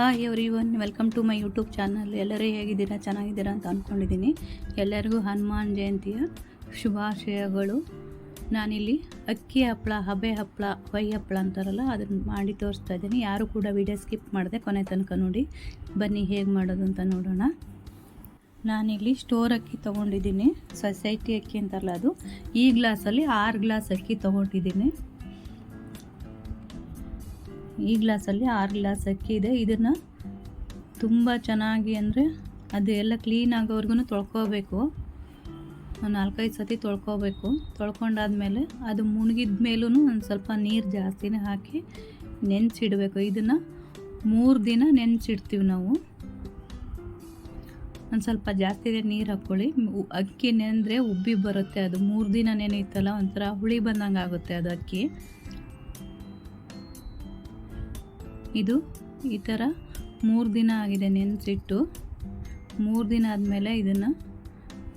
Hi everyone welcome to my YouTube channel ಎಲ್ಲರೂ ಹೇಗಿದ್ದೀರಾ? ಚೆನ್ನಾಗಿದ್ದೀರಾ ಅಂತ ಅಂದ್ಕೊಂಡಿದ್ದೀನಿ ಎಲ್ಲರಿಗೂ ಹನುಮಾನ್ ಜಯಂತಿಯ ಶುಭಾಶಯಗಳು. ನಾನಿಲ್ಲಿ ಅಕ್ಕಿ ಹಪ್ಪಳ ಹಬೆ ಹಪ್ಪಳ ವೈ ಹಪ್ಪಳ ಅಂತಾರಲ್ಲ, ಅದನ್ನು ಮಾಡಿ ತೋರಿಸ್ತಾ ಇದ್ದೀನಿ. ಯಾರು ಕೂಡ ವಿಡಿಯೋ ಸ್ಕಿಪ್ ಮಾಡಿದೆ ಕೊನೆ ತನಕ ನೋಡಿ, ಬನ್ನಿ ಹೇಗೆ ಮಾಡೋದು ಅಂತ ನೋಡೋಣ. ನಾನಿಲ್ಲಿ ಸ್ಟೋರ್ ಅಕ್ಕಿ ತೊಗೊಂಡಿದ್ದೀನಿ. ಸೊಸೈಟಿ ಅಕ್ಕಿ ಅಂತಾರಲ್ಲ ಅದು. ಈ ಗ್ಲಾಸಲ್ಲಿ ಆರು ಗ್ಲಾಸ್ ಅಕ್ಕಿ ತೊಗೊಂಡಿದ್ದೀನಿ. ಈ ಗ್ಲಾಸಲ್ಲಿ ಆರು ಗ್ಲಾಸ್ ಅಕ್ಕಿ ಇದೆ. ಇದನ್ನು ತುಂಬ ಚೆನ್ನಾಗಿ ಅಂದರೆ ಅದು ಎಲ್ಲ ಕ್ಲೀನ್ ಆಗೋವರೆಗೂ ತೊಳ್ಕೊಬೇಕು. ನಾಲ್ಕೈದು ಸತಿ ತೊಳ್ಕೋಬೇಕು. ತೊಳ್ಕೊಂಡಾದ್ಮೇಲೆ ಅದು ಮುಣಗಿದ ಮೇಲೂ ಒಂದು ಸ್ವಲ್ಪ ನೀರು ಜಾಸ್ತಿನೇ ಹಾಕಿ ನೆನೆಸಿಡಬೇಕು. ಇದನ್ನು ಮೂರು ದಿನ ನೆನೆಸಿಡ್ತೀವಿ ನಾವು. ಒಂದು ಸ್ವಲ್ಪ ಜಾಸ್ತಿ ನೀರು ಹಾಕ್ಕೊಳ್ಳಿ. ಅಕ್ಕಿ ನೆನೆದ್ರೆ ಉಬ್ಬಿ ಬರುತ್ತೆ ಅದು. ಮೂರು ದಿನ ನೆನೆಯುತ್ತಲ್ಲ ಒಂಥರ ಹುಳಿ ಬಂದಂಗೆ ಆಗುತ್ತೆ ಅದು ಅಕ್ಕಿ. ಇದು ಈ ಥರ ಮೂರು ದಿನ ಆಗಿದೆ ನೆನೆಸಿಟ್ಟು. ಮೂರು ದಿನ ಆದಮೇಲೆ ಇದನ್ನು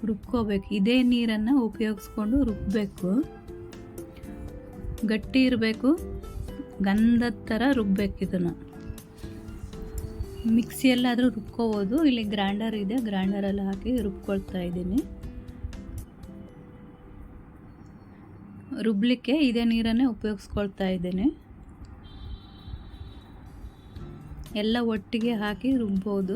ರುಬ್ಕೋಬೇಕು. ಇದೇ ನೀರನ್ನು ಉಪಯೋಗಿಸ್ಕೊಂಡು ರುಬ್ಬಬೇಕು ಗಟ್ಟಿ ಇರಬೇಕು, ಗಂಧದ ಥರ ರುಬ್ಬೇಕು ಇದನ್ನು. ಮಿಕ್ಸಿಯಲ್ಲಾದರೂ ರುಬ್ಕೋಬೋದು. ಇಲ್ಲಿ ಗ್ರೈಂಡರ್ ಇದೆ ಗ್ರ್ಯಾಂಡರಲ್ಲಿ ಹಾಕಿ ರುಬ್ಕೊಳ್ತಾ ಇದ್ದೀನಿ. ರುಬ್ಬಲಿಕ್ಕೆ ಇದೇ ನೀರನ್ನೇ ಉಪಯೋಗಿಸ್ಕೊಳ್ತಾ ಇದ್ದೀನಿ. ಎಲ್ಲ ಒಟ್ಟಿಗೆ ಹಾಕಿ ರುಬ್ಬೋದು.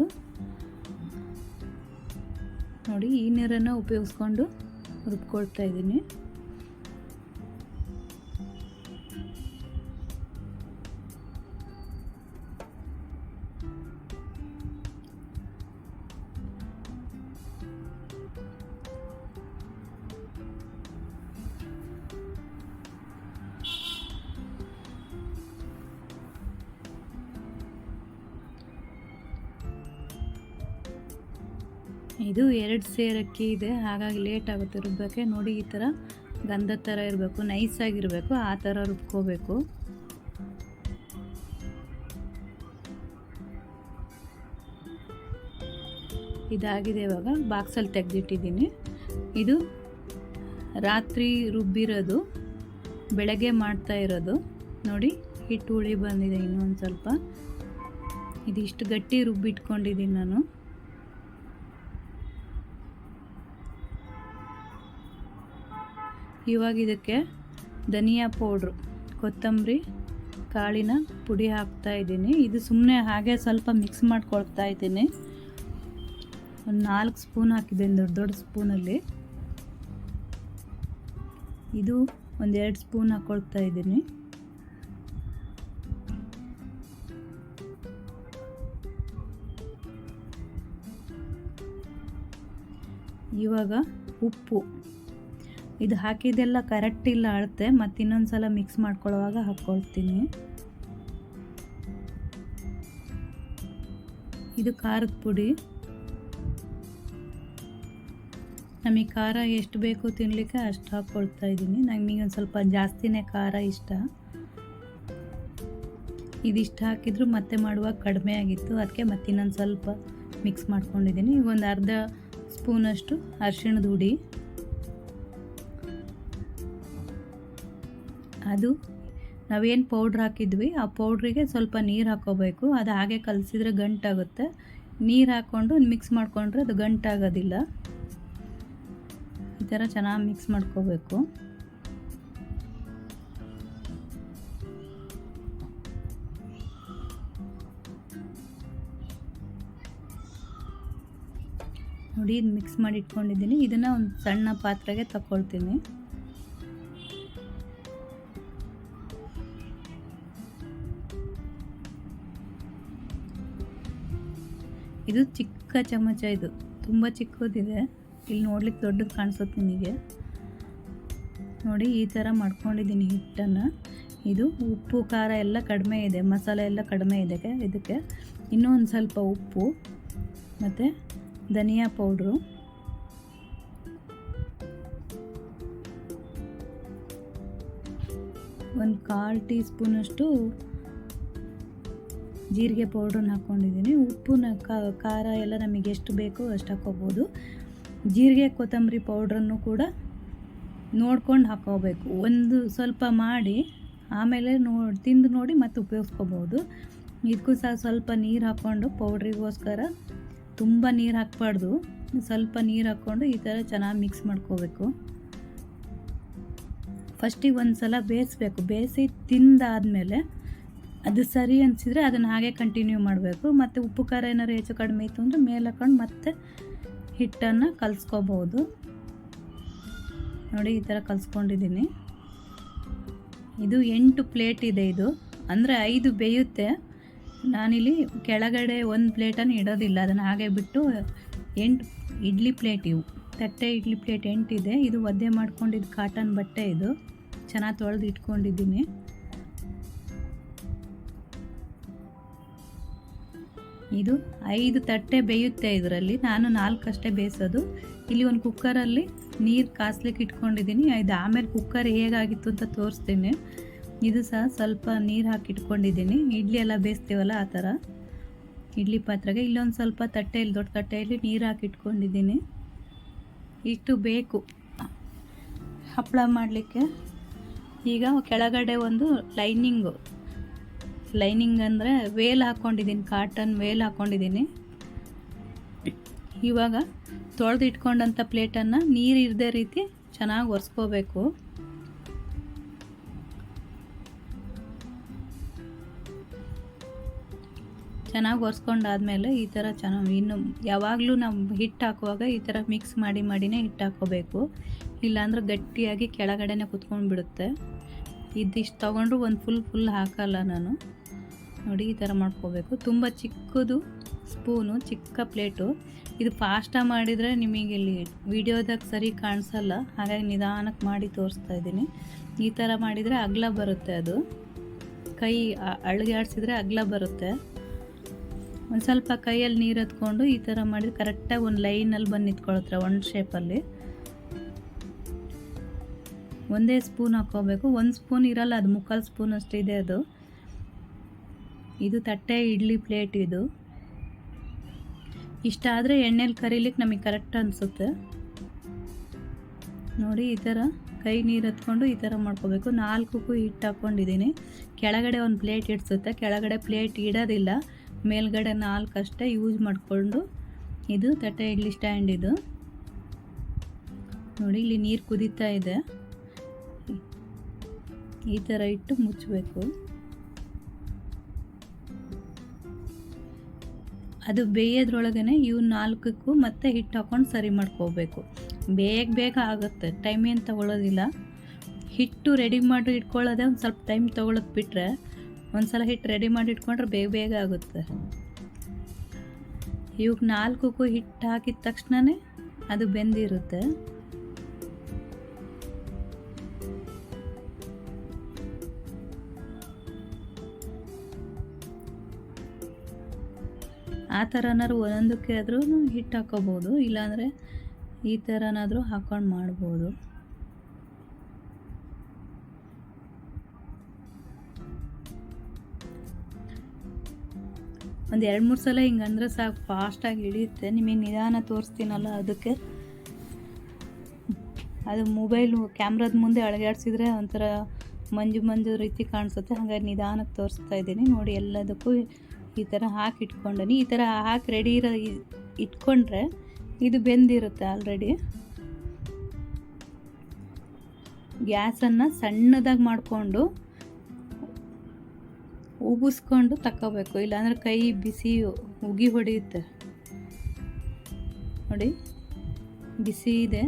ನೋಡಿ ಈ ನೀರನ್ನು ಉಪಯೋಗಿಸ್ಕೊಂಡು ರುಬ್ಕೊಳ್ತಾ ಇದ್ದೀನಿ. ಇದು ಎರಡು ಸೇರಕ್ಕಿ ಇದೆ. ಹಾಗಾಗಿ ಲೇಟ್ ಆಗುತ್ತೆ ರುಬ್ಬಕ್ಕೆ ನೋಡಿ, ಈ ಥರ ಗಂಧದ ಥರ ಇರಬೇಕು. ನೈಸಾಗಿರಬೇಕು ಆ ಥರ ರುಬ್ಕೋಬೇಕು. ಇದಾಗಿದೆ ಇವಾಗ. ಬಾಕ್ಸಲ್ಲಿ ತೆಗೆದಿಟ್ಟಿದ್ದೀನಿ. ಇದು ರಾತ್ರಿ ರುಬ್ಬಿರೋದು, ಬೆಳಗ್ಗೆ ಮಾಡ್ತಾ ಇರೋದು. ನೋಡಿ, ಹಿಟ್ಟು ಹುಳಿ ಬಂದಿದೆ ಇನ್ನೊಂದು ಸ್ವಲ್ಪ. ಇದಿಷ್ಟು ಗಟ್ಟಿ ರುಬ್ಬಿಟ್ಕೊಂಡಿದ್ದೀನಿ ನಾನು. ಇವಾಗ ಇದಕ್ಕೆ ಧನಿಯಾ ಪೌಡ್ರು, ಕೊತ್ತಂಬರಿ, ಕಾಳಿನ ಪುಡಿ ಹಾಕ್ತಾ ಇದ್ದೀನಿ. ಇದು ಸುಮ್ಮನೆ ಹಾಗೆ ಸ್ವಲ್ಪ ಮಿಕ್ಸ್ ಮಾಡ್ಕೊಳ್ತಾ ಇದ್ದೀನಿ. ಒಂದು ನಾಲ್ಕು ಸ್ಪೂನ್ ಹಾಕಿದ್ದೀನಿ ದೊಡ್ಡ ದೊಡ್ಡ ಸ್ಪೂನಲ್ಲಿ. ಇದು ಒಂದೆರಡು ಸ್ಪೂನ್ ಹಾಕ್ಕೊಳ್ತಾ ಇದ್ದೀನಿ. ಇವಾಗ ಉಪ್ಪು. ಇದು ಹಾಕಿದ್ದೆಲ್ಲ ಕರೆಕ್ಟ್ ಇಲ್ಲ ಅಳತೆ ಮತ್ತು ಇನ್ನೊಂದು ಸಲ ಮಿಕ್ಸ್ ಮಾಡ್ಕೊಳ್ಳುವಾಗ ಹಾಕ್ಕೊಳ್ತೀನಿ. ಇದು ಖಾರದ ಪುಡಿ. ನಮಗೆ ಖಾರ ಎಷ್ಟು ಬೇಕು ತಿನ್ನಲಿಕ್ಕೆ ಅಷ್ಟು ಹಾಕ್ಕೊಳ್ತಾ ಇದ್ದೀನಿ. ನಮಗೆ ಒಂದು ಸ್ವಲ್ಪ ಜಾಸ್ತಿನೇ ಖಾರ ಇಷ್ಟ. ಇದಿಷ್ಟು ಹಾಕಿದ್ರು ಮತ್ತೆ ಮಾಡುವಾಗ ಕಡಿಮೆ ಆಗಿತ್ತು. ಅದಕ್ಕೆ ಮತ್ತೆ ಇನ್ನೊಂದು ಸ್ವಲ್ಪ ಮಿಕ್ಸ್ ಮಾಡ್ಕೊಂಡಿದ್ದೀನಿ. ಈಗ ಒಂದು ಅರ್ಧ ಸ್ಪೂನಷ್ಟು ಅರಿಶಿಣದ ಹುಡಿ. ಅದು ನಾವೇನು ಪೌಡ್ರ್ ಹಾಕಿದ್ವಿ, ಆ ಪೌಡ್ರಿಗೆ ಸ್ವಲ್ಪ ನೀರು ಹಾಕೋಬೇಕು. ಅದು ಹಾಗೆ ಕಲಸಿದ್ರೆ ಗಂಟಾಗುತ್ತೆ. ನೀರು ಹಾಕ್ಕೊಂಡು ಮಿಕ್ಸ್ ಮಾಡಿಕೊಂಡ್ರೆ ಅದು ಗಂಟಾಗೋದಿಲ್ಲ. ಈ ಥರ ಚೆನ್ನಾಗಿ ಮಿಕ್ಸ್ ಮಾಡ್ಕೋಬೇಕು. ನೋಡಿ, ಇದು ಮಿಕ್ಸ್ ಮಾಡಿ ಇಟ್ಕೊಂಡಿದ್ದೀನಿ ಇದನ್ನು ಒಂದು ಸಣ್ಣ ಪಾತ್ರೆಗೆ ತಗೊಳ್ತೀನಿ ಇದು ಚಿಕ್ಕ ಚಮಚ ಇದು. ತುಂಬ ಚಿಕ್ಕದಿದೆ. ಇಲ್ಲಿ ನೋಡ್ಲಿಕ್ಕೆ ದೊಡ್ಡದು ಕಾಣಿಸುತ್ತೆ ನಿಮಗೆ. ನೋಡಿ, ಈ ಥರ ಮಾಡ್ಕೊಂಡಿದ್ದೀನಿ ಹಿಟ್ಟನ್ನು. ಇದು ಉಪ್ಪು, ಖಾರ ಎಲ್ಲ ಕಡಿಮೆ ಇದೆ. ಮಸಾಲೆ ಎಲ್ಲ ಕಡಿಮೆ ಇದೆ ಇದಕ್ಕೆ. ಇನ್ನೂ ಒಂದು ಸ್ವಲ್ಪ ಉಪ್ಪು ಮತ್ತು ಧನಿಯಾ ಪೌಡ್ರು. ಒಂದು ಕಾಲು ಟೀ ಸ್ಪೂನಷ್ಟು ಜೀರಿಗೆ ಪೌಡ್ರನ್ನ ಹಾಕ್ಕೊಂಡಿದ್ದೀನಿ. ನ ಖಾರ ಎಲ್ಲ ನಮಗೆ ಎಷ್ಟು ಬೇಕೋ ಅಷ್ಟು ಹಾಕ್ಕೋಬೋದು. ಜೀರಿಗೆ ಕೊತ್ತಂಬರಿ ಪೌಡ್ರನ್ನು ಕೂಡ ನೋಡ್ಕೊಂಡು ಹಾಕ್ಕೋಬೇಕು. ಒಂದು ಸ್ವಲ್ಪ ಮಾಡಿ, ಆಮೇಲೆ ನೋ, ತಿಂದು ನೋಡಿ ಮತ್ತೆ ಉಪಯೋಗಿಸ್ಕೋಬೋದು. ಇದಕ್ಕೂ ಸಹ ಸ್ವಲ್ಪ ನೀರು ಹಾಕ್ಕೊಂಡು ಪೌಡ್ರಿಗೋಸ್ಕರ ತುಂಬ ನೀರು ಹಾಕ್ಬಾರ್ದು. ಸ್ವಲ್ಪ ನೀರು ಹಾಕ್ಕೊಂಡು ಈ ಥರ ಚೆನ್ನಾಗಿ ಮಿಕ್ಸ್ ಮಾಡ್ಕೋಬೇಕು. ಫಸ್ಟಿಗೆ ಒಂದು ಸಲ ಬೇಯಿಸ್ಬೇಕು. ಬೇಯಿಸಿ ತಿಂದಾದಮೇಲೆ ಅದು ಸರಿ ಅನಿಸಿದರೆ ಅದನ್ನು ಹಾಗೆ ಕಂಟಿನ್ಯೂ ಮಾಡಬೇಕು. ಮತ್ತು ಉಪ್ಪು, ಖಾರ ಏನಾರು ಹೆಚ್ಚು ಕಡಿಮೆ ಇತ್ತು ಅಂದರೆ ಮೇಲೆ ಹಾಕೊಂಡು ಮತ್ತೆ ಹಿಟ್ಟನ್ನು ಕಲಿಸ್ಕೋಬೋದು. ನೋಡಿ ಈ ಥರ ಕಲಿಸ್ಕೊಂಡಿದ್ದೀನಿ. ಇದು ಎಂಟು ಪ್ಲೇಟ್ ಇದೆ ಇದು. ಅಂದರೆ ಐದು ಬೇಯುತ್ತೆ. ನಾನಿಲ್ಲಿ ಕೆಳಗಡೆ ಒಂದು ಪ್ಲೇಟನ್ನು ಇಡೋದಿಲ್ಲ. ಅದನ್ನು ಹಾಗೆ ಬಿಟ್ಟು ಎಂಟು ಇಡ್ಲಿ ಪ್ಲೇಟ್ ಇವು. ತಟ್ಟೆ ಇಡ್ಲಿ ಪ್ಲೇಟ್ ಎಂಟಿದೆ. ಇದು ಒದ್ದೆ ಮಾಡ್ಕೊಂಡಿದ್ದು ಕಾಟನ್ ಬಟ್ಟೆ ಇದು. ಚೆನ್ನಾಗಿ ತೊಳೆದು ಇಟ್ಕೊಂಡಿದ್ದೀನಿ ಇದು ಐದು ತಟ್ಟೆ ಬೇಯುತ್ತೆ ಇದರಲ್ಲಿ. ನಾನು ನಾಲ್ಕಷ್ಟೇ ಬೇಯಿಸೋದು. ಇಲ್ಲಿ ಒಂದು ಕುಕ್ಕರಲ್ಲಿ ನೀರು ಕಾಸ್ಲಿಕ್ಕೆ ಇಟ್ಕೊಂಡಿದ್ದೀನಿ. ಇದು ಆಮೇಲೆ ಕುಕ್ಕರ್ ಹೇಗಾಗಿತ್ತು ಅಂತ ತೋರಿಸ್ತೀನಿ. ಇದು ಸಹ ಸ್ವಲ್ಪ ನೀರು ಹಾಕಿ ಇಟ್ಕೊಂಡಿದ್ದೀನಿ. ಇಡ್ಲಿ ಎಲ್ಲ ಬೇಯಿಸ್ತೀವಲ್ಲ ಆ ಥರ. ಇಡ್ಲಿ ಪಾತ್ರೆಗೆ ಇಲ್ಲೊಂದು ಸ್ವಲ್ಪ ತಟ್ಟೆಯಲ್ಲಿ ದೊಡ್ಡ ತಟ್ಟೆಯಲ್ಲಿ ನೀರು ಹಾಕಿ ಇಟ್ಕೊಂಡಿದ್ದೀನಿ. ಇಷ್ಟು ಬೇಕು. ಹಪ್ಪಳ ಮಾಡಲಿಕ್ಕೆ. ಈಗ ಕೆಳಗಡೆ ಒಂದು ಲೈನಿಂಗು. ಲೈನಿಂಗ್ ಅಂದರೆ ವೇಲ್ ಹಾಕ್ಕೊಂಡಿದ್ದೀನಿ ಕಾಟನ್ ವೇಲ್ ಹಾಕ್ಕೊಂಡಿದ್ದೀನಿ ಇವಾಗ ತೊಳೆದು ಇಟ್ಕೊಂಡಂಥ ಪ್ಲೇಟನ್ನು ನೀರು ಇರದೇ ರೀತಿ ಚೆನ್ನಾಗಿ ಒರೆಸ್ಕೋಬೇಕು. ಚೆನ್ನಾಗಿ ಒರೆಸ್ಕೊಂಡಾದ್ಮೇಲೆ ಈ ಥರ ಚೆನ್ನಾಗಿ ಇನ್ನು ಯಾವಾಗಲೂ ನಾವು ಹಿಟ್ಟು ಹಾಕುವಾಗ ಈ ಥರ ಮಿಕ್ಸ್ ಮಾಡಿ ಮಾಡಿನೇ ಹಿಟ್ಟು ಹಾಕೋಬೇಕು. ಇಲ್ಲಾಂದ್ರೆ ಗಟ್ಟಿಯಾಗಿ ಕೆಳಗಡೆನೆ ಕುತ್ಕೊಂಡು ಬಿಡುತ್ತೆ ಇದಿಷ್ಟು ತೊಗೊಂಡ್ರು ಒಂದು ಫುಲ್ ಫುಲ್ ಹಾಕಲ್ಲ ನಾನು. ನೋಡಿ ಈ ಥರ ಮಾಡ್ಕೋಬೇಕು. ತುಂಬ ಚಿಕ್ಕದು ಸ್ಪೂನು, ಚಿಕ್ಕ ಪ್ಲೇಟು. ಇದು ಫಾಸ್ಟಾಗಿ ಮಾಡಿದರೆ ನಿಮಗೆ ಇಲ್ಲಿ ವಿಡಿಯೋದಾಗ ಸರಿ ಕಾಣಿಸಲ್ಲ. ಹಾಗಾಗಿ ನಿಧಾನಕ್ಕೆ ಮಾಡಿ ತೋರಿಸ್ತಾ ಇದ್ದೀನಿ. ಈ ಥರ ಮಾಡಿದರೆ ಅಗಲ ಬರುತ್ತೆ ಅದು. ಕೈ ಅಳ್ಗೆ ಆಡಿಸಿದ್ರೆ ಅಗಲ ಬರುತ್ತೆ. ಒಂದು ಸ್ವಲ್ಪ ಕೈಯಲ್ಲಿ ನೀರು ಹತ್ಕೊಂಡು ಈ ಥರ ಮಾಡಿದ್ರೆ ಕರೆಕ್ಟಾಗಿ ಒಂದು ಲೈನಲ್ಲಿ ಬಂದು ನಿಂತ್ಕೊಳತ್ರೆ ಒಂದು ಶೇಪಲ್ಲಿ ಒಂದೇ ಸ್ಪೂನ್ ಹಾಕ್ಕೋಬೇಕು. ಒಂದು ಸ್ಪೂನ್ ಇರಲ್ಲ, ಅದು ಮುಕ್ಕಾಲು ಸ್ಪೂನ್ ಅಷ್ಟಿದೆ ಅದು. ಇದು ತಟ್ಟೆ ಇಡ್ಲಿ ಪ್ಲೇಟ್ ಇದು. ಇಷ್ಟ ಆದರೆ ಎಣ್ಣೆಲಿ ಕರೀಲಿಕ್ಕೆ ನಮಗೆ ಕರೆಕ್ಟ್ ಅನಿಸುತ್ತೆ. ನೋಡಿ, ಈ ಥರ ಕೈ ನೀರು ಹತ್ಕೊಂಡು ಈ ಥರ ಮಾಡ್ಕೋಬೇಕು. ನಾಲ್ಕಕ್ಕೂ ಹಿಟ್ಟು ಹಾಕ್ಕೊಂಡಿದ್ದೀನಿ ಕೆಳಗಡೆ ಒಂದು ಪ್ಲೇಟ್ ಇಡ್ಸುತ್ತೆ. ಕೆಳಗಡೆ ಪ್ಲೇಟ್ ಇಡೋದಿಲ್ಲ. ಮೇಲ್ಗಡೆ ನಾಲ್ಕು ಅಷ್ಟೇ ಯೂಸ್ ಮಾಡಿಕೊಂಡು ಇದು ತಟ್ಟೆ ಇಡ್ಲಿ ಸ್ಟ್ಯಾಂಡ್ ಇದು. ನೋಡಿ, ಇಲ್ಲಿ ನೀರು ಕುದೀತಾ ಇದೆ. ಈ ಥರ ಇಟ್ಟು ಮುಚ್ಚಬೇಕು ಅದು ಬೇಯೋದ್ರೊಳಗೇ ಇವು ನಾಲ್ಕಕ್ಕೂ ಮತ್ತೆ ಹಿಟ್ಟು ಹಾಕೊಂಡು ಸರಿ ಮಾಡ್ಕೋಬೇಕು. ಬೇಗ ಬೇಗ ಆಗುತ್ತೆ ಟೈಮ್ ಏನು ತಗೊಳ್ಳೋದಿಲ್ಲ ಹಿಟ್ಟು ರೆಡಿ ಮಾಡಿ ಇಟ್ಕೊಳ್ಳೋದೇ ಒಂದು ಸ್ವಲ್ಪ ಟೈಮ್ ತೊಗೊಳಕ್ಕೆ ಬಿಟ್ಟರೆ ಒಂದು ಸಲ ಹಿಟ್ಟು ರೆಡಿ ಮಾಡಿ ಇಟ್ಕೊಂಡ್ರೆ ಬೇಗ ಬೇಗ ಆಗುತ್ತೆ. ಇವಾಗ ನಾಲ್ಕಕ್ಕೂ ಹಿಟ್ಟು ಹಾಕಿದ ತಕ್ಷಣವೇ ಅದು ಬೆಂದಿರುತ್ತೆ. ಆ ಥರನಾದ್ರು ಒಂದೊಂದಕ್ಕೆ ಆದರೂ ಹಿಟ್ಟು ಹಾಕೋಬೋದು, ಇಲ್ಲಾಂದರೆ ಈ ಥರನಾದರೂ ಹಾಕೊಂಡು ಮಾಡ್ಬೋದು. ಒಂದು ಎರಡು ಮೂರು ಸಲ ಹಿಂಗೆ ಅಂದರೆ ಸಾಕು ಫಾಸ್ಟಾಗಿ ಹಿಡಿಯುತ್ತೆ. ನಿಮಗೆ ನಿಧಾನ ತೋರಿಸ್ತೀನಲ್ಲ ಅದಕ್ಕೆ. ಅದು ಮೊಬೈಲು ಕ್ಯಾಮ್ರಾದ ಮುಂದೆ ಅಳಗಾಡ್ಸಿದ್ರೆ ಒಂಥರ ಮಂಜು ಮಂಜು ರೀತಿ ಕಾಣಿಸುತ್ತೆ. ಹಾಗಾಗಿ ನಿಧಾನಕ್ಕೆ ತೋರಿಸ್ತಾ ಇದ್ದೀನಿ. ನೋಡಿ ಎಲ್ಲದಕ್ಕೂ ಈ ಥರ ಹಾಕಿ ಇಟ್ಕೊಂಡನಿ. ಈ ಥರ ಹಾಕಿ ರೆಡಿ ಇರೋ ಇಟ್ಕೊಂಡ್ರೆ ಇದು ಬೆಂದಿರುತ್ತೆ ಆಲ್ರೆಡಿ ಗ್ಯಾಸನ್ನು ಸಣ್ಣದಾಗಿ ಮಾಡಿಕೊಂಡು ಉಗಿಸ್ಕೊಂಡು ತಕ್ಕೋಬೇಕು. ಇಲ್ಲಾಂದ್ರೆ ಕೈ ಬಿಸಿ ಉಗಿ ಹೊಡೆಯುತ್ತೆ. ನೋಡಿ, ಬಿಸಿ ಇದೆ.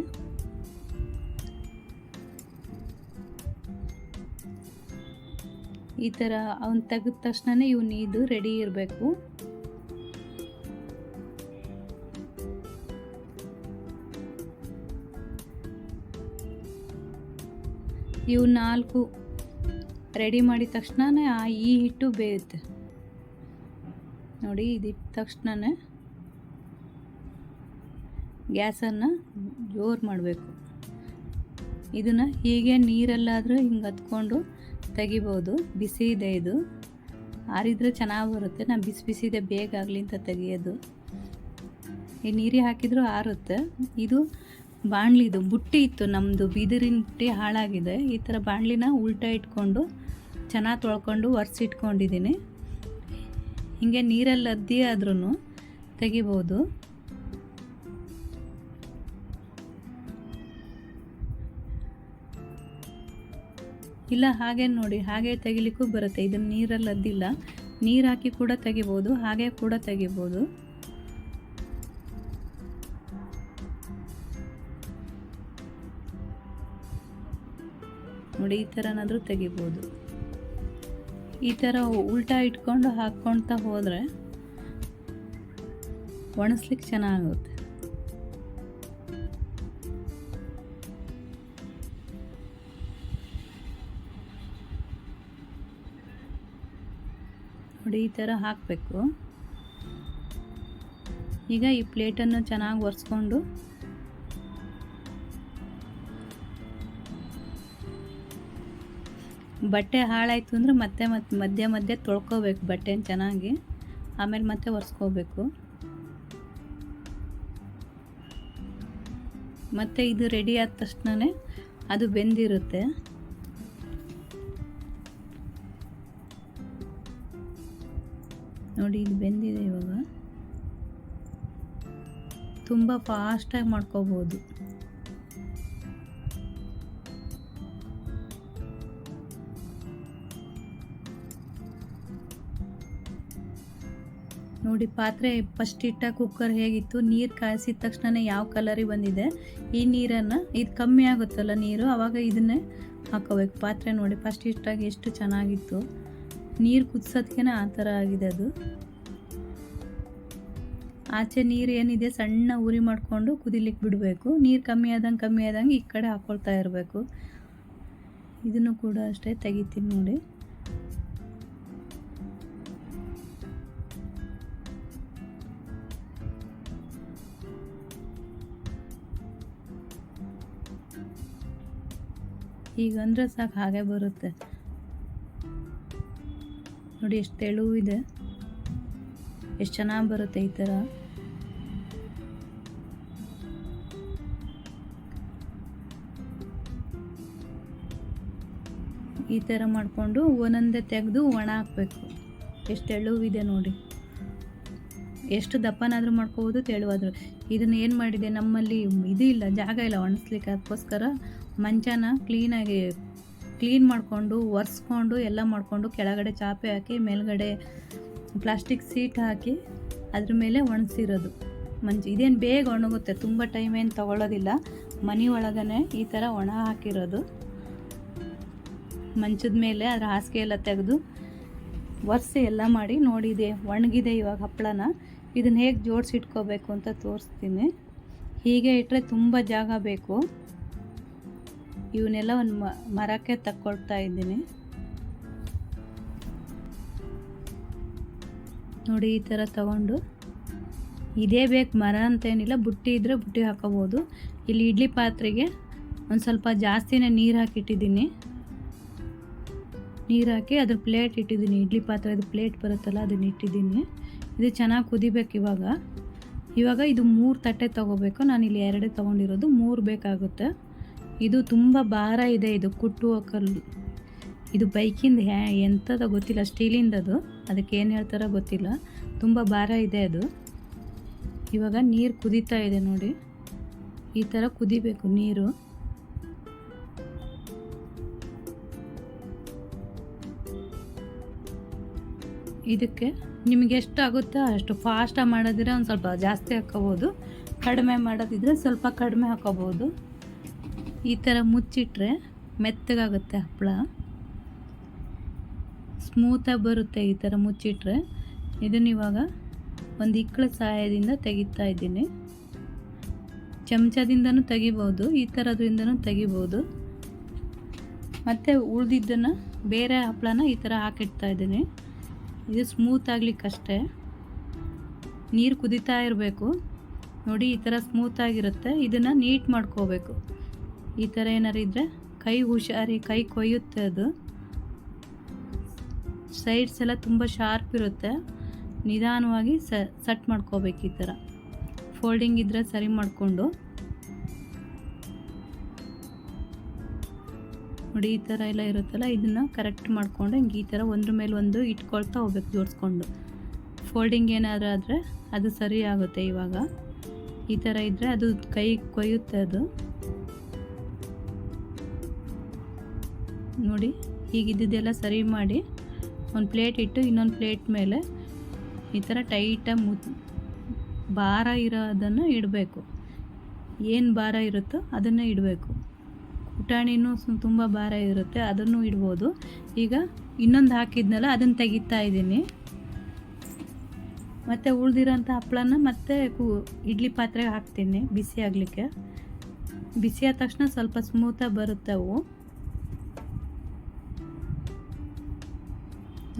ಈ ಥರ ಅವ್ನು ತೆಗೆದ ತಕ್ಷಣನೇ ಇವನು ಇದು ರೆಡಿ ಇರಬೇಕು. ಇವು ನಾಲ್ಕು ರೆಡಿ ಮಾಡಿದ ತಕ್ಷಣನೇ ಆ ಈ ಹಿಟ್ಟು ಬೇಯುತ್ತೆ. ನೋಡಿ ಇದಿಟ್ಟ ತಕ್ಷಣನೇ ಗ್ಯಾಸನ್ನು ಜೋರು ಮಾಡಬೇಕು. ಇದನ್ನು ಹೀಗೆ ನೀರಲ್ಲಾದರೂ ಹಿಂಗೆ ಹತ್ಕೊಂಡು ತೆಗಿಬೋದು. ಬಿಸಿ ಇದೆ ಇದು. ಆರಿದ್ರೆ ಚೆನ್ನಾಗಿ ಬರುತ್ತೆ. ನಾನು ಬಿಸಿ ಬಿಸಿ ಇದೆ, ಬೇಗ ಆಗಲಿ ಅಂತ ತೆಗಿಯೋದು. ಈ ನೀರಿಗೆ ಹಾಕಿದರೂ ಆರುತ್ತೆ. ಇದು ಬಾಣಲಿದು ಬುಟ್ಟಿ ಇತ್ತು ನಮ್ಮದು ಬಿದಿರಿನ ಬುಟ್ಟಿ ಹಾಳಾಗಿದೆ. ಈ ಥರ ಬಾಣಲಿನ ಉಲ್ಟಾ ಇಟ್ಕೊಂಡು, ಚೆನ್ನಾಗಿ ತೊಳ್ಕೊಂಡು ಒರೆಸಿಟ್ಕೊಂಡಿದ್ದೀನಿ ಹೀಗೆ ನೀರಲ್ಲಿ ಅದ್ದಿ ಆದ್ರೂ ತೆಗಿಬೋದು. ಇಲ್ಲ, ಹಾಗೆ ನೋಡಿ, ಹಾಗೆ ತೆಗಿಲಿಕ್ಕೂ ಬರುತ್ತೆ. ಇದನ್ನು ನೀರಲ್ಲಿ ಅದ್ದಿಲ್ಲ ನೀರು ಹಾಕಿ ಕೂಡ ತೆಗಿಬೋದು, ಹಾಗೆ ಕೂಡ ತೆಗಿಬೋದು. ನೋಡಿ, ಈ ಥರನಾದರೂ ತೆಗಿಬೋದು. ಈ ಥರ ಉಲ್ಟಾ ಇಟ್ಕೊಂಡು ಹಾಕ್ಕೊಳ್ತಾ ಹೋದರೆ ಒಣಸ್ಲಿಕ್ಕೆ ಚೆನ್ನಾಗುತ್ತೆ ನೋಡಿ ಈ ಥರ ಹಾಕಬೇಕು. ಈಗ ಈ ಪ್ಲೇಟನ್ನು ಚೆನ್ನಾಗಿ ಒರೆಸ್ಕೊಂಡು ಬಟ್ಟೆ ಹಾಳಾಯಿತು ಅಂದರೆ ಮತ್ತೆ ಮತ್ತೆ ಮಧ್ಯೆ ಮಧ್ಯೆ ತೊಳ್ಕೋಬೇಕು ಬಟ್ಟೆನ ಚೆನ್ನಾಗಿ. ಆಮೇಲೆ ಮತ್ತೆ ಒರೆಸ್ಕೋಬೇಕು. ಮತ್ತು ಇದು ರೆಡಿ ಆದ ತಕ್ಷಣವೇ ಅದು ಬೆಂದಿರುತ್ತೆ. ನೋಡಿ ಇದು ಬೆಂದಿದೆ ಇವಾಗ. ತುಂಬ ಫಾಸ್ಟಾಗಿ ಮಾಡ್ಕೋಬೋದು. ನೋಡಿ ಪಾತ್ರೆ ಫಸ್ಟ್ ಇಟ್ಟ ಕುಕ್ಕರ್ ಹೇಗಿತ್ತು? ನೀರು ಕಾಯಿಸಿದ ತಕ್ಷಣನೇ ಯಾವ ಕಲರಿಗೆ ಬಂದಿದೆ? ಈ ನೀರನ್ನು, ಇದು ಕಮ್ಮಿ ಆಗುತ್ತಲ್ಲ ನೀರು? ಆವಾಗ ಇದನ್ನೇ ಹಾಕೋಬೇಕು. ಪಾತ್ರೆ ನೋಡಿ ಫಸ್ಟ್ ಇಷ್ಟಾಗಿ ಎಷ್ಟು ಚೆನ್ನಾಗಿತ್ತು. ನೀರು ಕುದಿಸೋದಕ್ಕೆ ಆ ಥರ ಆಗಿದೆ ಅದು. ಆಚೆ ನೀರು ಏನಿದೆ ಸಣ್ಣ ಉರಿ ಮಾಡಿಕೊಂಡು ಕುದಿಲಿಕ್ಕೆ ಬಿಡಬೇಕು. ನೀರು ಕಮ್ಮಿ ಆದಂಗೆ ಕಮ್ಮಿ ಆದಂಗೆ ಈ ಕಡೆ ಹಾಕ್ಕೊಳ್ತಾ ಇರಬೇಕು. ಇದನ್ನು ಕೂಡ ಅಷ್ಟೇ ತೆಗಿತೀನಿ ನೋಡಿ. ಈಗ ಅಂದರೆ ಸಾಕು ಹಾಗೆ ಬರುತ್ತೆ. ನೋಡಿ, ಎಷ್ಟು ತೆಳುವಿದೆ ಎಷ್ಟು ಚೆನ್ನಾಗಿ ಬರುತ್ತೆ ಈ ಥರ ಈ ಥರ ಮಾಡಿಕೊಂಡು ಒಂದೊಂದೇ ತೆಗೆದು ಒಣ ಹಾಕಬೇಕು. ಎಷ್ಟು ತೆಳುವಿದೆ ನೋಡಿ. ಎಷ್ಟು ದಪ್ಪನಾದರೂ ಮಾಡ್ಕೋಬೋದು, ತೆಳುವಾದರೂ. ಇದನ್ನು ಏನು ಮಾಡಿದೆ? ನಮ್ಮಲ್ಲಿ ಇದು ಇಲ್ಲ, ಜಾಗ ಇಲ್ಲ ಒಣಸ್ಲಿಕ್ಕೆ ಅದಕ್ಕೋಸ್ಕರ ಮಂಚನ ಕ್ಲೀನಾಗಿ ಕ್ಲೀನ್ ಮಾಡಿಕೊಂಡು, ಒರೆಸ್ಕೊಂಡು, ಎಲ್ಲ ಮಾಡಿಕೊಂಡು ಕೆಳಗಡೆ ಚಾಪೆ ಹಾಕಿ, ಮೇಲ್ಗಡೆ ಪ್ಲಾಸ್ಟಿಕ್ ಸೀಟ್ ಹಾಕಿ ಅದ್ರ ಮೇಲೆ ಒಣಸಿರೋದು ಮಂಜು, ಇದೇನು ಬೇಗ ಒಣಗುತ್ತೆ, ತುಂಬ ಟೈಮ್ ಏನು ತೊಗೊಳ್ಳೋದಿಲ್ಲ ಮನೆ ಒಳಗನೆ ಈ ಥರ ಒಣ ಹಾಕಿರೋದು. ಮಂಚದ ಮೇಲೆ ಅದರ ಹಾಸಿಗೆ ಎಲ್ಲ ತೆಗೆದು ಒರೆಸಿ ಎಲ್ಲ ಮಾಡಿ ನೋಡಿದೆ, ಒಣಗಿದೆ ಇವಾಗ ಹಪ್ಪಳನ. ಇದನ್ನು ಹೇಗೆ ಜೋಡಿಸಿಟ್ಕೋಬೇಕು ಅಂತ ತೋರಿಸ್ತೀನಿ. ಹೀಗೆ ಇಟ್ಟರೆ ತುಂಬ ಜಾಗ ಬೇಕು. ಇವನ್ನೆಲ್ಲ ಒಂದು ಮರಕ್ಕೆ ತಕ್ಕೊಳ್ತಾ ಇದ್ದೀನಿ. ನೋಡಿ ಈ ಥರ ತಗೊಂಡು. ಇದೇ ಬೇಕು, ಮರ ಅಂತೇನಿಲ್ಲ, ಬುಟ್ಟಿ ಇದ್ದರೆ ಬುಟ್ಟಿ ಹಾಕೋಬೋದು. ಇಲ್ಲಿ ಇಡ್ಲಿ ಪಾತ್ರೆಗೆ ಒಂದು ಸ್ವಲ್ಪ ಜಾಸ್ತಿನೇ ನೀರು ಹಾಕಿಟ್ಟಿದ್ದೀನಿ. ನೀರು ಹಾಕಿ ಅದ್ರ ಪ್ಲೇಟ್ ಇಟ್ಟಿದ್ದೀನಿ. ಇಡ್ಲಿ ಪಾತ್ರೆ ಅದು ಪ್ಲೇಟ್ ಬರುತ್ತಲ್ಲ, ಅದನ್ನ ಇಟ್ಟಿದ್ದೀನಿ. ಇದು ಚೆನ್ನಾಗಿ ಕುದಿಬೇಕು ಇವಾಗ. ಇವಾಗ ಇದು ಮೂರು ತಟ್ಟೆ ತೊಗೋಬೇಕು. ನಾನು ಇಲ್ಲಿ ಎರಡೇ ತೊಗೊಂಡಿರೋದು. ಮೂರು ಬೇಕಾಗುತ್ತೆ. ಇದು ತುಂಬ ಭಾರ ಇದೆ ಇದು ಕುಟ್ಟು ಕಲ್ಲು ಇದು ಬೈಕಿಂದ ಹ್ಯಾ ಎಂಥದ ಗೊತ್ತಿಲ್ಲ, ಸ್ಟೀಲಿಂದದು. ಅದಕ್ಕೆ ಏನು ಹೇಳ್ತಾರೋ ಗೊತ್ತಿಲ್ಲ. ತುಂಬ ಭಾರ ಇದೆ ಅದು. ಇವಾಗ ನೀರು ಕುದೀತಾ ಇದೆ ನೋಡಿ. ಈ ಥರ ಕುದಿಬೇಕು ನೀರು. ಇದಕ್ಕೆ ನಿಮಗೆ ಎಷ್ಟು ಆಗುತ್ತೋ ಅಷ್ಟು ಫಾಸ್ಟಾಗಿ ಮಾಡೋದಿದ್ರೆ ಒಂದು ಸ್ವಲ್ಪ ಜಾಸ್ತಿ ಹಾಕೋಬೋದು ಕಡಿಮೆ ಮಾಡೋದಿದ್ರೆ ಸ್ವಲ್ಪ ಕಡಿಮೆ ಹಾಕೋಬೋದು ಈ ಥರ ಮುಚ್ಚಿಟ್ರೆ ಮೆತ್ತಗಾಗುತ್ತೆ ಹಪ್ಪಳ. ಸ್ಮೂತಾಗಿ ಬರುತ್ತೆ ಈ ಥರ ಮುಚ್ಚಿಟ್ರೆ. ಇದನ್ನ ಇವಾಗ ಒಂದು ಇಕ್ಕಳ ಸಹಾಯದಿಂದ ತೆಗಿತಾ ಇದ್ದೀನಿ. ಚಮಚದಿಂದನೂ ತೆಗಿಬೋದು, ಈ ಥರದ್ರಿಂದನೂ ತೆಗಿಬೋದು. ಮತ್ತು ಉಳಿದಿದ್ದನ್ನು ಬೇರೆ ಹಪ್ಪಳನ ಈ ಥರ ಹಾಕಿಡ್ತಾ ಇದ್ದೀನಿ. ಇದು ಸ್ಮೂತ್ ಆಗಲಿಕ್ಕಷ್ಟೇ ನೀರು ಕುದಿತಾ ಇರಬೇಕು. ನೋಡಿ, ಈ ಥರ ಸ್ಮೂತಾಗಿರುತ್ತೆ ಇದನ್ನು ನೀಟ್ ಮಾಡ್ಕೋಬೇಕು. ಈ ಥರ ಏನಾರು ಇದ್ದರೆ ಕೈ ಹುಷಾರಿ, ಕೈ ಕೊಯ್ಯುತ್ತೆ ಅದು. ಸೈಡ್ಸ್ ಎಲ್ಲ ತುಂಬ ಶಾರ್ಪ್ ಇರುತ್ತೆ. ನಿಧಾನವಾಗಿ ಸಟ್ ಮಾಡ್ಕೋಬೇಕು ಈ ಥರ ಫೋಲ್ಡಿಂಗ್ ಇದ್ದರೆ ಸರಿ ಮಾಡಿಕೊಂಡು. ನೋಡಿ ಈ ಥರ ಎಲ್ಲ ಇರುತ್ತಲ್ಲ, ಇದನ್ನು ಕರೆಕ್ಟ್ ಮಾಡಿಕೊಂಡು ಹಿಂಗೆ ಈ ಥರ ಒಂದ್ರ ಮೇಲೆ ಒಂದು ಇಟ್ಕೊಳ್ತಾ ಹೋಗ್ಬೇಕು ಜೋಡಿಸ್ಕೊಂಡು. ಫೋಲ್ಡಿಂಗ್ ಏನಾದರೂ ಆದರೆ ಅದು ಸರಿ ಆಗುತ್ತೆ ಇವಾಗ. ಈ ಥರ ಇದ್ದರೆ ಅದು ಕೈ ಕೊಯ್ಯುತ್ತೆ ಅದು. ನೋಡಿ ಹೀಗಿದ್ದೆಲ್ಲ ಸರಿ ಮಾಡಿ ಒಂದು ಪ್ಲೇಟ್ ಇಟ್ಟು ಇನ್ನೊಂದು ಪ್ಲೇಟ್ ಮೇಲೆ ಈ ಥರ ಟೈಟಾಗಿ ಮು ಭಾರ ಇರೋದನ್ನು ಇಡಬೇಕು. ಏನು ಭಾರ ಇರುತ್ತೋ ಅದನ್ನೇ ಇಡಬೇಕು. ಪುಟಾಣಿನೂ ತುಂಬ ಭಾರ ಇರುತ್ತೆ, ಅದನ್ನು ಇಡ್ಬೋದು. ಈಗ ಇನ್ನೊಂದು ಹಾಕಿದ್ನಲ್ಲ, ಅದನ್ನು ತೆಗಿತಾ ಇದ್ದೀನಿ. ಮತ್ತು ಉಳ್ದಿರೋಂಥ ಹಪ್ಪಳನ ಮತ್ತೆ ಕು ಇಡ್ಲಿ ಪಾತ್ರೆಗೆ ಹಾಕ್ತೀನಿ, ಬಿಸಿ ಆಗಲಿಕ್ಕೆ. ಬಿಸಿ ಆದ ತಕ್ಷಣ ಸ್ವಲ್ಪ ಸ್ಮೂತಾಗಿ ಬರುತ್ತೆ ಅವು.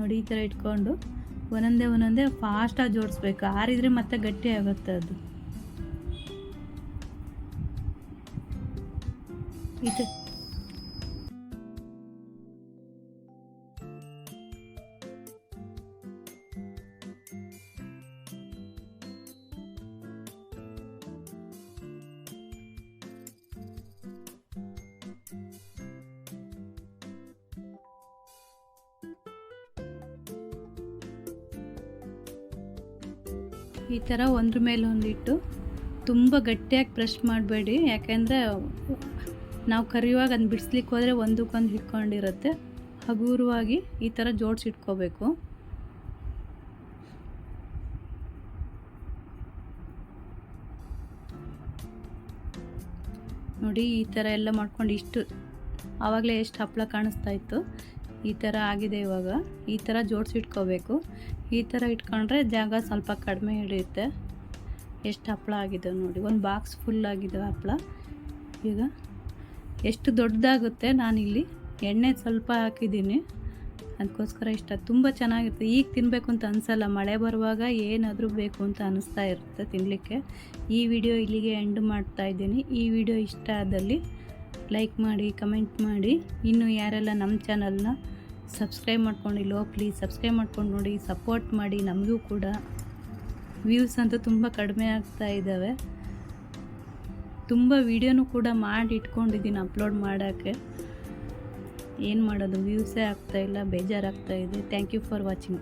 ನೋಡಿ ಈ ಥರ ಇಟ್ಕೊಂಡು ಒಂದೊಂದೇ ಒಂದೊಂದೇ ಫಾಸ್ಟಾಗಿ ಜೋಡಿಸ್ಬೇಕು. ಆರಿದ್ರೆ ಮತ್ತೆ ಗಟ್ಟಿ ಆಗುತ್ತೆ ಅದು. ಈ ಈ ಥರ ಒಂದ್ರ ಮೇಲೆ ಒಂದಿಟ್ಟು ತುಂಬ ಗಟ್ಟಿಯಾಗಿ ಪ್ರೆಸ್ ಮಾಡಬೇಡಿ. ಯಾಕೆಂದರೆ ನಾವು ಕರಿಯುವಾಗ ಅದನ್ನ ಬಿಡಿಸ್ಲಿಕ್ಕೆ ಹೋದರೆ ಒಂದಕ್ಕೊಂದು ಹಿಡ್ಕೊಂಡಿರುತ್ತೆ. ಹಗುರವಾಗಿ ಈ ಥರ ಜೋಡಿಸಿಟ್ಕೋಬೇಕು. ನೋಡಿ ಈ ಥರ ಎಲ್ಲ ಮಾಡ್ಕೊಂಡು ಇಷ್ಟು ಆವಾಗಲೇ ಎಷ್ಟು ಹಪ್ಪಳ ಕಾಣಿಸ್ತಾ ಇತ್ತು. ಈ ಥರ ಆಗಿದೆ ಇವಾಗ. ಈ ಥರ ಜೋಡಿಸಿಟ್ಕೋಬೇಕು. ಈ ಥರ ಇಟ್ಕೊಂಡ್ರೆ ಜಾಗ ಸ್ವಲ್ಪ ಕಡಿಮೆ ಹಿಡಿಯುತ್ತೆ. ಎಷ್ಟು ಹಪ್ಪಳ ಆಗಿದೆ ನೋಡಿ. ಒಂದು ಬಾಕ್ಸ್ ಫುಲ್ ಆಗಿದೆ ಹಪ್ಪಳ ಈಗ ಎಷ್ಟು ದೊಡ್ಡದಾಗುತ್ತೆ ನಾನಿಲ್ಲಿ ಎಣ್ಣೆ ಸ್ವಲ್ಪ ಹಾಕಿದ್ದೀನಿ. ಅದಕ್ಕೋಸ್ಕರ ಇಷ್ಟ. ತುಂಬ ಚೆನ್ನಾಗಿರುತ್ತೆ. ಈಗ ತಿನ್ನಬೇಕು ಅಂತ ಅನಿಸಲ್ಲ. ಮಳೆ ಬರುವಾಗ ಏನಾದರೂ ಬೇಕು ಅಂತ ಅನಿಸ್ತಾ ಇರುತ್ತೆ ತಿನ್ನಲಿಕ್ಕೆ ಈ ವಿಡಿಯೋ ಇಲ್ಲಿಗೆ ಎಂಡ್ ಮಾಡ್ತಾ ಇದ್ದೀನಿ. ಈ ವಿಡಿಯೋ ಇಷ್ಟ ಆದಲ್ಲಿ ಲೈಕ್ ಮಾಡಿ ಕಮೆಂಟ್ ಮಾಡಿ. ಇನ್ನು ಯಾರೆಲ್ಲ ನಮ್ಮ ಚಾನಲ್ನ ಸಬ್ಸ್ಕ್ರೈಬ್ ಮಾಡ್ಕೊಂಡಿಲ್ವೋ ಪ್ಲೀಸ್ ಸಬ್ಸ್ಕ್ರೈಬ್ ಮಾಡ್ಕೊಂಡು ನೋಡಿ ಸಪೋರ್ಟ್ ಮಾಡಿ, ನಮಗೂ ಕೂಡ. ವ್ಯೂಸ್ ಅಂತೂ ತುಂಬ ಕಡಿಮೆ ಆಗ್ತಾ ಇದ್ದಾವೆ ತುಂಬ ವೀಡಿಯೋನೂ ಕೂಡ ಮಾಡಿ ಇಟ್ಕೊಂಡಿದ್ದೀನಿ ಅಪ್ಲೋಡ್ ಮಾಡೋಕ್ಕೆ. ಏನು ಮಾಡೋದು ವ್ಯೂಸೇ ಆಗ್ತಾಯಿಲ್ಲ ಬೇಜಾರಾಗ್ತಾ ಇದೆ. Thank you for watching